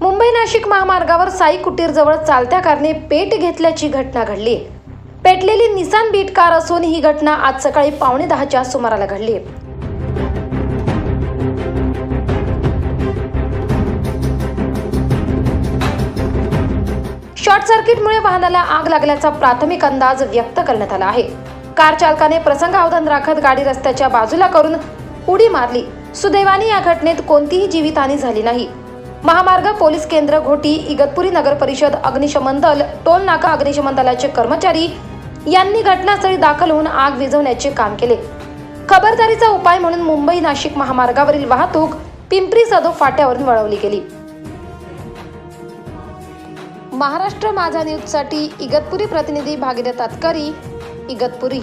मुंबई नाशिक महामार्गावर साई कुटीरजवळ चालत्या कारने पेट घेतल्याची घटना घडली. पेटलेली निसान बीट कार असून ही घटना आज सकाळी पावणे दहाच्या सुमाराला घडली. शॉर्ट सर्किटमुळे वाहनाला आग लागल्याचा प्राथमिक अंदाज व्यक्त करण्यात आला आहे. कार चालकाने प्रसंगावधान राखत गाडी रस्त्याच्या बाजूला करून उडी मारली. सुदैवाने या घटनेत कोणतीही जीवितहानी झाली नाही. महामार्ग पोलीस केंद्र घोटी इगतपुरी नगर परिषद अग्निशमन दल टोल नाका अग्निशमन दलाचे कर्मचारी यांनी घटनास्थळी दाखल होऊन आग विझवण्याचे काम केले. खबरदारीचा उपाय म्हणून मुंबई नाशिक महामार्गावरील वाहतूक पिंपरी सदो फाट्यावरून वळवली गेली. महाराष्ट्र माझा न्यूजसाठी इगतपुरी प्रतिनिधी भागीरथ तातकरी इगतपुरी.